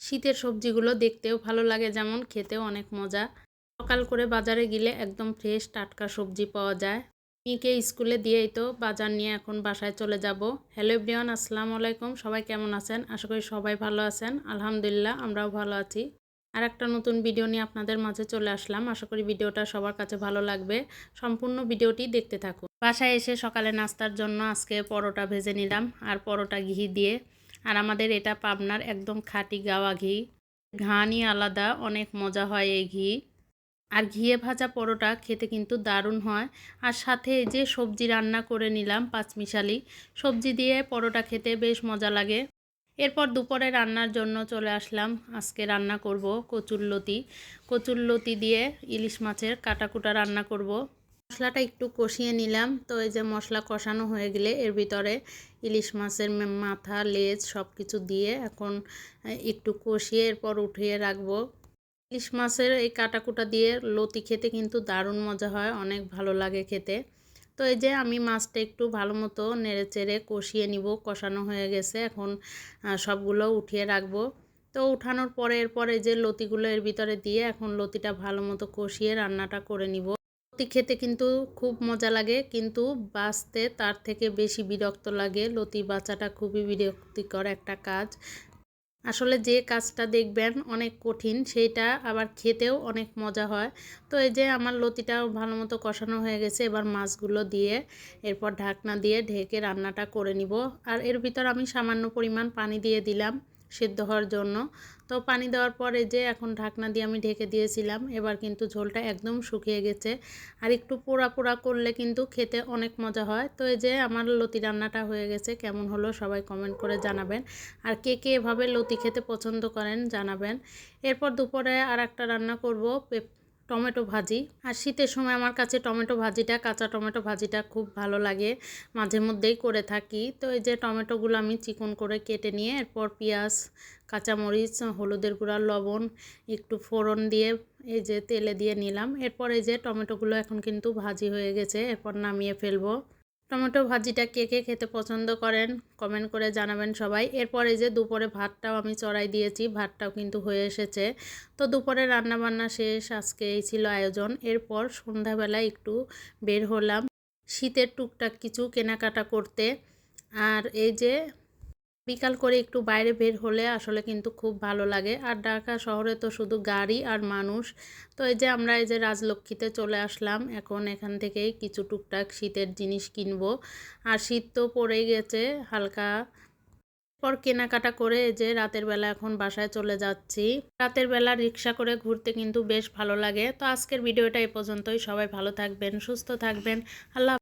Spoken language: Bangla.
শীতের সবজিগুলো দেখতেও ভালো লাগে, যেমন খেতেও অনেক মজা। সকাল করে বাজারে গেলে একদম ফ্রেশ টাটকা সবজি পাওয়া যায়। মেয়েকে স্কুলে দিয়েই তো বাজার নিয়ে এখন বাসায় চলে যাব। হ্যালো এভরিওয়ান আসসালামু আলাইকুম, সবাই কেমন আছেন? আশা করি সবাই ভালো আছেন। আলহামদুলিল্লাহ, আমরাও ভালো আছি। আর একটা নতুন ভিডিও নিয়ে আপনাদের মাঝে চলে আসলাম। আশা করি ভিডিওটা সবার কাছে ভালো লাগবে। সম্পূর্ণ ভিডিওটি দেখতে থাকুন। বাসায় এসে সকালে নাস্তার জন্য আজকে পরোটা ভেজে নিলাম, আর পরোটা ঘি দিয়ে আর আমাদের এটা পাবনার একদম খাঁটি গাওয়া ঘি। ঘানি আলাদা, অনেক মজা হয় এই ঘি। আর ঘিয়ে ভাজা পরোটা খেতে কিন্তু দারুণ হয়। আর সাথে যে সবজি রান্না করে নিলাম পাঁচমিশালি, সবজি দিয়ে পরোটা খেতে বেশ মজা লাগে। এরপর দুপুরে রান্নার জন্য চলে আসলাম। আজকে রান্না করব কচুরলতি। কচুরলতি দিয়ে ইলিশ মাছের কাটাকুটা রান্না করব। মশলাটা একটু কষিয়ে নিলাম। তো এই যে মশলা কষানো হয়ে গেলে এর ভিতরে ইলিশ মাছের মাথা, লেজ সব কিছু দিয়ে এখন একটু কষিয়ে এরপর উঠিয়ে রাখব। ইলিশ মাছের এই কাটাকুটা দিয়ে লতি খেতে কিন্তু দারুণ মজা হয়, অনেক ভালো লাগে খেতে। তো এই যে আমি মাছটা একটু ভালো মতো নেড়ে চেড়ে কষিয়ে নিব, কষানো হয়ে গেছে। এখন সবগুলো উঠিয়ে রাখব। তো উঠানোর পরে এরপরে যে লতিগুলো এর ভিতরে দিয়ে এখন লতিটা ভালো মতো কষিয়ে রান্নাটা করে নিব। লতি খেতে কিন্তু খুব মজা লাগে, কিন্তু বাঁচতে তার থেকে বেশি বিরক্ত লাগে। লতি বাঁচাটা খুবই বিরক্তিকর একটা কাজ। আসলে যে কাজটা দেখবেন অনেক কঠিন, সেইটা আবার খেতেও অনেক মজা হয়। তো এই যে আমার লতিটাও ভালো মতো কষানো হয়ে গেছে, এবার মাছগুলো দিয়ে এরপর ঢাকনা দিয়ে ঢেকে রান্নাটা করে নিব। আর এর ভিতর আমি সামান্য পরিমাণ পানি দিয়ে দিলাম। সেদ্ধ হওয়ার জন্য। তো পানি দেওয়ার পরে যে এখন ঢাকনা দিয়ে আমি ঢেকে দিয়েছিলাম, এবার কিন্তু ঝোলটা একদম শুকিয়ে গেছে। আর একটু পোড়া পোড়া করলে কিন্তু খেতে অনেক মজা হয়। তো এই যে আমার লতি রান্নাটা হয়ে গেছে, কেমন হলো সবাই কমেন্ট করে জানাবেন। আর কে কে এভাবে লতি খেতে পছন্দ করেন জানাবেন। এরপর দুপুরে আর একটা রান্না করব টমেটো ভাজি। আর শীতের সময় আমার কাছে টমেটো ভাজিটা, কাঁচা টমেটো ভাজিটা খুব ভালো লাগে। মাঝে মধ্যেই করে থাকি। তো এই যে টমেটোগুলো আমি চিকন করে কেটে নিয়ে এরপর পেঁয়াজ, কাঁচামরিচ, হলুদের গুঁড়া, লবণ, একটু ফোড়ন দিয়ে এই যে তেলে দিয়ে নিলাম। এরপর এই যে টমেটোগুলো এখন কিন্তু ভাজি হয়ে গেছে। এরপর নামিয়ে ফেলব। টমেটো ভাজিটা কে কে খেতে পছন্দ করেন কমেন্ট করে জানাবেন সবাই। এরপরে যে দুপুরে ভাতটাও আমি চড়াই দিয়েছি, ভাতটাও কিন্তু হয়ে এসেছে। তো দুপুরে রান্নাবান্না শেষ, আজকে এই ছিল আয়োজন। এরপর সন্ধ্যাবেলা একটু বের হলাম। শীতের টুকটাক কিছু কেনাকাটা করতে। আর এই যে বিকাল করে একটু বাইরে বের হলে আসলে কিন্তু খুব ভালো লাগে। আর ঢাকা শহরে তো শুধু গাড়ি আর মানুষ। তো এই যে আমরা এই যে রাজলক্ষ্মীতে চলে আসলাম, এখন এখান থেকেই কিছু টুকটাক শীতের জিনিস কিনবো। আর শীত তো পড়েই গেছে, হালকা পর কেনাকাটা করে যে রাতের বেলা এখন বাসায় চলে যাচ্ছি। রাতের বেলা রিক্সা করে ঘুরতে কিন্তু বেশ ভালো লাগে। তো আজকের ভিডিওটা এ পর্যন্তই। সবাই ভালো থাকবেন, সুস্থ থাকবেন। আল্লাহ